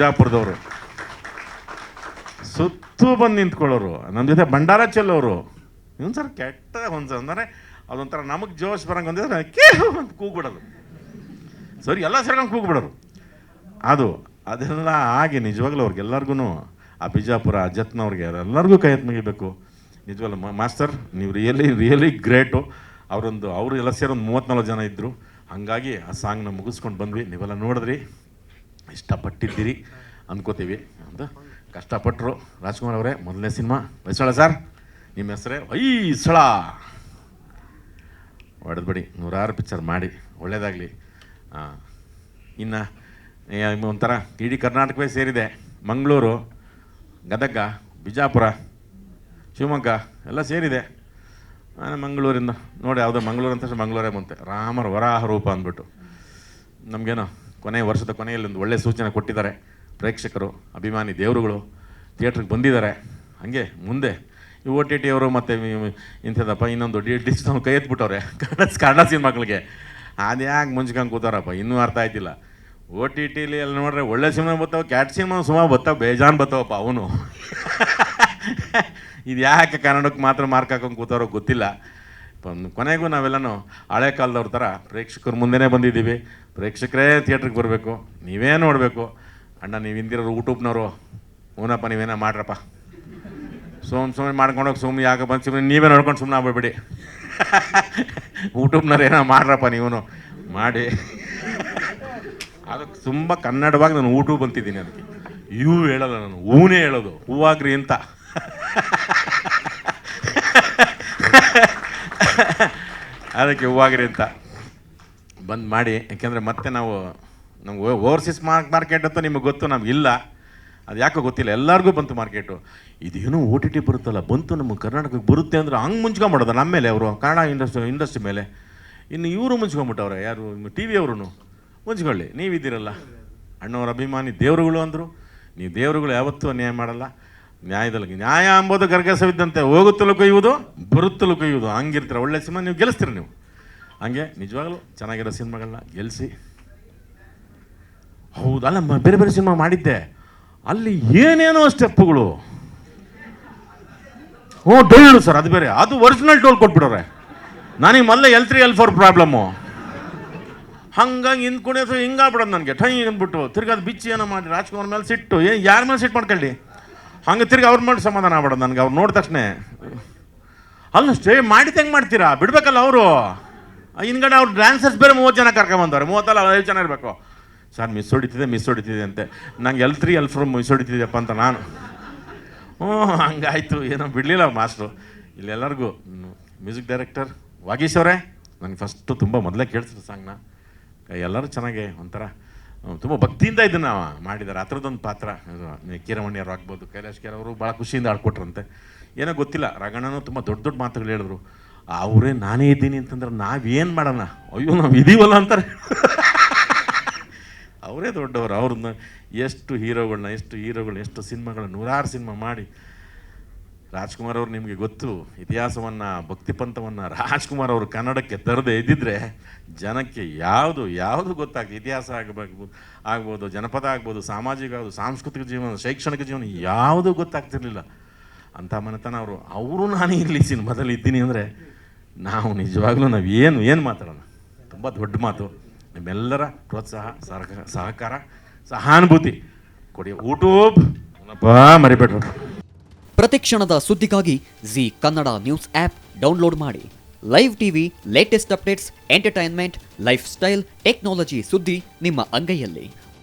ಬಿಜಾಪುರದವರು. ಸುತ್ತು ಬಂದು ನಿಂತ್ಕೊಳ್ಳೋರು. ನನ್ನ ಜೊತೆ ಭಂಡಾರ ಚೆಲ್ಲೋರು. ಇನ್ನೊಂದು ಸರ್ ಕೆಟ್ಟ ಒಂದು ಅಂದರೆ ಅದೊಂಥರ ನಮಗೆ ಜೋಶ್ ಬರಂಗೆ ಒಂದಿದ್ರೆ ಕೇಳು ಅಂತ ಕೂಗ್ಬಿಡೋದು. ಸರಿ, ಎಲ್ಲ ಸೇರ್ಕೊಂಡು ಕೂಗ್ಬಿಡೋರು. ಅದು, ಅದೆಲ್ಲ ಆಗಿ ನಿಜವಾಗ್ಲೂ ಅವ್ರಿಗೆಲ್ಲರಿಗೂ ಆ ಬಿಜಾಪುರ, ಆ ಜತ್ನವ್ರಿಗೆ ಎಲ್ಲರಿಗೂ ಕೈ ಎತ್ತು ಮುಗಿಬೇಕು. ಮಾಸ್ಟರ್, ನೀವು ರಿಯಲಿ ರಿಯಲಿ ಗ್ರೇಟು. ಅವರೊಂದು, ಅವರು ಎಲ್ಲ ಸೇರಿ ಒಂದು ಮೂವತ್ತ್ನಾಲ್ಕು ಜನ ಇದ್ದರು ಹಾಗಾಗಿ ಆ ಸಾಂಗ್ನ ಮುಗಿಸ್ಕೊಂಡು ಬಂದ್ವಿ. ನೀವೆಲ್ಲ ನೋಡಿದ್ರಿ. ಇಷ್ಟಪಟ್ಟಿದ್ದೀರಿ ಅಂದ್ಕೋತೀವಿ ಅಂತ. ಕಷ್ಟಪಟ್ಟರು ರಾಜ್ಕುಮಾರ್ ಅವರೇ, ಮೊದಲನೇ ಸಿನಿಮಾ, ಹೊಯ್ಸಳ ಸರ್, ನಿಮ್ಮ ಹೆಸರೇ ಹೊಯ್ಸಳ. ಹೊಡೆದ್ಬಿಡಿ ನೂರಾರು ಪಿಕ್ಚರ್ ಮಾಡಿ, ಒಳ್ಳೇದಾಗಲಿ. ಇನ್ನು ಒಂಥರ ಇಡೀ ಕರ್ನಾಟಕವೇ ಸೇರಿದೆ. ಮಂಗಳೂರು, ಗದಗ, ಬಿಜಾಪುರ, ಶಿವಮೊಗ್ಗ, ಎಲ್ಲ ಸೇರಿದೆ. ಮಂಗಳೂರಿಂದ, ನೋಡಿ, ಯಾವುದೋ ಮಂಗಳೂರು ಅಂತ ಮಂಗಳೂರೇ ಬಂತೆ. ರಾಮರ ವರಾಹ ರೂಪ ಅಂದ್ಬಿಟ್ಟು. ನಮಗೇನೋ ಕೊನೆ ವರ್ಷದ ಕೊನೆಯಲ್ಲಿ ಒಂದು ಒಳ್ಳೆಯ ಸೂಚನೆ ಕೊಟ್ಟಿದ್ದಾರೆ. ಪ್ರೇಕ್ಷಕರು, ಅಭಿಮಾನಿ ದೇವರುಗಳು, ಥಿಯೇಟ್ರಿಗೆ ಬಂದಿದ್ದಾರೆ. ಹಾಗೆ ಮುಂದೆ ಈ ಒ ಟಿ ಟಿ ಅವರು ಮತ್ತು ಇಂಥದ್ದಪ್ಪ ಇನ್ನೊಂದು ಡಿ ಡಿಸ್ ಕೈ ಎತ್ಬಿಟ್ಟವ್ರೆ. ಕನ್ನಡ ಕನ್ನಡ ಸಿನಿಮಾಗಳಿಗೆ ಅದು ಯಾಕೆ ಮುಂಚ್ಕೊಂಡು ಕೂತಾರಪ್ಪ, ಇನ್ನೂ ಅರ್ಥ ಆಯ್ತಿಲ್ಲ. ಓ ಟಿ ಟಿಲಿ ಎಲ್ಲ ನೋಡ್ರೆ ಒಳ್ಳೆ ಸಿನಿಮಾ ಬರ್ತಾವೆ ಕ್ಯಾಟ್ ಸಿನಿಮಾ ಸುಮಾರು ಬರ್ತಾವೆ ಬೇಜಾನ್ ಬರ್ತಾವಪ್ಪ ಅವನು. ಇದು ಯಾಕೆ ಕನ್ನಡಕ್ಕೆ ಮಾತ್ರ ಮಾರ್ಕ್ ಹಾಕೊಂಡು ಕೂತಾರೋ ಗೊತ್ತಿಲ್ಲ. ಕೊನೆಗೂ ನಾವೆಲ್ಲನೂ ಹಳೆ ಕಾಲದವ್ರ ಥರ ಪ್ರೇಕ್ಷಕರ ಮುಂದೆನೇ ಬಂದಿದ್ದೀವಿ. ಪ್ರೇಕ್ಷಕರೇ ಥಿಯೇಟ್ರಿಗೆ ಬರಬೇಕು. ನೀವೇ ನೋಡಬೇಕು. ಅಣ್ಣ, ನೀವು ಹಿಂದಿರೋರು ಯೂಟ್ಯೂಬ್ನವರು ಹೂನಪ್ಪ, ನೀವೇನೋ ಮಾಡ್ರಪ್ಪ. ಸೋಮ್ ಸುಮ್ಮನೆ ಮಾಡ್ಕೊಂಡೋಗಿ ಸುಮ್ಮನೆ ಯಾಕೆ ಬಂದು ಸುಮ್ಮನೆ ನೀವೇ ನೋಡ್ಕೊಂಡು ಸುಮ್ಮನೆ ಆಗ್ಬಿಡ್ಬಿಡಿ. ಯೂಟ್ಯೂಬ್ನವ್ರು ಏನೋ ಮಾಡ್ರಪ್ಪ ನೀವು ಮಾಡಿ. ಅದಕ್ಕೆ ತುಂಬ ಕನ್ನಡವಾಗಿ ನಾನು ಯೂಟ್ಯೂಬ್ ಅಂತಿದ್ದೀನಿ ಅದಕ್ಕೆ. ಇವು ಹೇಳಲ್ಲ ನಾನು ಹೂನೇ ಹೇಳೋದು. ಹೂವಾಗ್ರಿ ಅಂತ. ಅದಕ್ಕೆ ಹೂವಾಗ್ರಿ ಅಂತ. ಬಂದು ಮಾಡಿ, ಯಾಕೆಂದರೆ ಮತ್ತೆ ನಾವು, ನಮ್ಗೆ ಓವರ್ಸೀಸ್ ಮಾರ್ಕ್ ಮಾರ್ಕೆಟ್ ಅಂತ ನಿಮಗೆ ಗೊತ್ತು, ನಮ್ಗೆ ಇಲ್ಲ. ಅದು ಯಾಕೋ ಗೊತ್ತಿಲ್ಲ, ಎಲ್ಲರಿಗೂ ಬಂತು ಮಾರ್ಕೆಟು. ಇದೇನೋ ಓ ಟಿ ಟಿ ಬರುತ್ತಲ್ಲ, ಬಂತು ನಮ್ಮ ಕರ್ನಾಟಕಕ್ಕೆ ಬರುತ್ತೆ ಅಂದ್ರೆ ಹಂಗೆ ಮುಂಚ್ಕೊಂಬಿಡೋದು ನಮ್ಮ ಮೇಲೆ ಅವರು, ಕನ್ನಡ ಇಂಡಸ್ಟ್ರಿ ಇಂಡಸ್ಟ್ರಿ ಮೇಲೆ. ಇನ್ನು ಇವರು ಮುಂಚ್ಕೊಂಬಿಟ್ಟವ್ರೆ ಯಾರು ಟಿ ವಿ ಅವರು ಮುಂಚ್ಕೊಳ್ಳಿ, ನೀವಿದ್ದೀರಲ್ಲ. ಅಣ್ಣವ್ರ ಅಭಿಮಾನಿ ದೇವರುಗಳು ಅಂದರು. ನೀವು ದೇವರುಗಳು ಯಾವತ್ತೂ ಅನ್ಯಾಯ ಮಾಡಲ್ಲ. ನ್ಯಾಯದಲ್ಲಿ, ನ್ಯಾಯ ಅಂಬೋದು ಗರ್ಗಸವಿದ್ದಂತೆ, ಹೋಗುತ್ತಲೂ ಕೊಯ್ಯುವುದು, ಬರುತ್ತಲೂ ಕೊಯ್ಯುವುದು, ಹಂಗಿರ್ತೀರ, ಒಳ್ಳೆ ಸಿನಿಮಾ ನೀವು ಗೆಲ್ಲಿಸ್ತೀರ ನೀವು. ಹಂಗೆ, ನಿಜವಾಗಲೂ ಚೆನ್ನಾಗಿರೋ ಸಿನಿಮಾಗಳನ್ನ ಗೆಲ್ಲಿಸಿ ಹೌದಲ್ಲ ಬೇರೆ ಬೇರೆ ಸಿನಿಮಾ ಮಾಡಿದ್ದೆ. ಅಲ್ಲಿ ಏನೇನೋ ಸ್ಟೆಪ್ಪುಗಳು. ಹ್ಞೂ ಡೊಳ್ಳು ಸರ್, ಅದು ಬೇರೆ. ಅದು ಒರಿಜಿನಲ್ ಟೋಲ್ ಕೊಟ್ಬಿಡೋರೆ. ನನಗೆ ಮೊದಲೇ L three L four problem. ಹಂಗಾಗಿ ಹಿಂದ್ ಕುಣಿಯೋದು ಹಿಂಗಾಗ್ಬಿಡೋದು ನನಗೆ. ಟೈ ಅಂದ್ಬಿಟ್ಟು, ತಿರ್ಗಿ ಅದು ಬಿಚ್ಚಿ ಏನೋ ಮಾಡಿ, ರಾಜ್ಕುಮಾರ್ ಮೇಲೆ ಸಿಟ್ಟು. ಏ, ಯಾರ ಮೇಲೆ ಸಿಟ್ಟು ಮಾಡ್ಕೊಳ್ಳಿ? ಹಂಗೆ ತಿರ್ಗಿ ಅವ್ರ ಮಾಡಿ ಸಮಾಧಾನ ಆಗ್ಬಿಡೋದು ನನಗೆ, ಅವ್ರು ನೋಡಿದ ತಕ್ಷಣ. ಅಲ್ಲ, ಸ್ಟೇ ಮಾಡಿದ್ದು ಹೆಂಗೆ ಮಾಡ್ತೀರಾ? ಬಿಡ್ಬೇಕಲ್ಲ ಅವರು. ಹಿಂದ್ಗಡೆ ಅವ್ರು ಡ್ಯಾನ್ಸರ್ಸ್ ಬೇರೆ ಮೂವತ್ತು ಜನ ಕರ್ಕೊಂಬಂದವ್ರೆ ಮೂವತ್ತಲ್ಲ ಐದು ಜನ ಇರಬೇಕು. ಸರ್ ಮಿಸ್ ಹೊಡಿತಿದೆ ಮಿಸ್ ಹೊಡಿತಿದೆ ಅಂತೆ. ನಂಗೆ L three L four miss ಹೊಡಿತಿದ್ಯಪ್ಪ ಅಂತ ನಾನು. ಹ್ಞೂ, ಹಂಗಾಯ್ತು. ಏನೋ ಬಿಡಲಿಲ್ಲ ಮಾಸ್ಟ್ರು. ಇಲ್ಲೆಲ್ಲರಿಗೂ. ಮ್ಯೂಸಿಕ್ ಡೈರೆಕ್ಟರ್ ವಾಗೀಶ್ ಅವರೇ ನನಗೆ ಫಸ್ಟು ತುಂಬ ಮೊದಲೇ ಕೇಳಿಸಿದ್ರು ಸಾಂಗ್ನ. ಎಲ್ಲರೂ ಚೆನ್ನಾಗಿ, ಒಂಥರ ತುಂಬ ಭಕ್ತಿಯಿಂದ ಇದನ್ನು ಮಾಡಿದ್ದಾರೆ. ಆ ಪಾತ್ರ. ಕೀರಮಣಿಯವರು ಆಗ್ಬೋದು, ಕೈಲಾಶ್ ಅವರು ಭಾಳ ಖುಷಿಯಿಂದ ಆಡ್ಕೊಟ್ರಂತೆ ಏನೋ ಗೊತ್ತಿಲ್ಲ. ರಾಘಣ್ಣನೂ ತುಂಬ ದೊಡ್ಡ ದೊಡ್ಡ ಮಾತುಗಳು ಹೇಳಿದ್ರು. ಅವರೇ ನಾನೇ ಇದ್ದೀನಿ ಅಂತಂದ್ರೆ ನಾವೇನು ಮಾಡೋಣ? ಅಯ್ಯೋ, ನಾವು ಇದೀವಲ್ಲ ಅಂತಾರೆ. ಅವರೇ ದೊಡ್ಡವರು, ಅವ್ರನ್ನ ಎಷ್ಟು ಹೀರೋಗಳನ್ನ ಎಷ್ಟು ಹೀರೋಗಳು, ಎಷ್ಟು ಸಿನಿಮಾಗಳನ್ನ ನೂರಾರು ಸಿನಿಮಾ ಮಾಡಿ. ರಾಜ್ಕುಮಾರ್ ಅವರು ನಿಮಗೆ ಗೊತ್ತು, ಇತಿಹಾಸವನ್ನು, ಭಕ್ತಿಪಂಥವನ್ನು ರಾಜ್ಕುಮಾರ್ ಅವರು ಕನ್ನಡಕ್ಕೆ ತರದೇ ಇದ್ದಿದ್ರೆ ಜನಕ್ಕೆ ಯಾವುದು ಯಾವುದು ಗೊತ್ತಾಗ್ತದೆ ಇತಿಹಾಸ ಆಗಬೇಕು ಆಗ್ಬೋದು, ಜನಪದ ಆಗ್ಬೋದು, ಸಾಮಾಜಿಕ ಆಗ್ಬೋದು, ಸಾಂಸ್ಕೃತಿಕ ಜೀವನ, ಶೈಕ್ಷಣಿಕ ಜೀವನ, ಯಾವುದೂ ಗೊತ್ತಾಗ್ತಿರಲಿಲ್ಲ. ಅಂಥ ಮನೆತನ ಅವರು. ಅವರು ನಾನು ಇರಲಿ ಸಿನಿಮಾದಲ್ಲಿ ಇದ್ದೀನಿ ಅಂದರೆ ನಾವು ನಿಜವಾಗ್ಲೂ ನಾವು ಏನು ಏನು ಮಾತಾಡೋಣ? ತುಂಬ ದೊಡ್ಡ ಮಾತು. ನಿಮ್ಮೆಲ್ಲರ ಪ್ರೋತ್ಸಾಹ ಸಹಕಾರ ಸಹಕಾರ, ಸಹಾನುಭೂತಿ. ಕೊಡಿ ಯೂಟ್ಯೂಬ್. ಮರಿಬೇಡ್ರಿ. ಪ್ರತಿಕ್ಷಣದ ಸುದ್ದಿಗಾಗಿ Zee Kannada news app download ಮಾಡಿ. Live TV, latest updates, entertainment, lifestyle, technology ಸುದ್ದಿ ನಿಮ್ಮ ಅಂಗೈಯಲ್ಲಿ.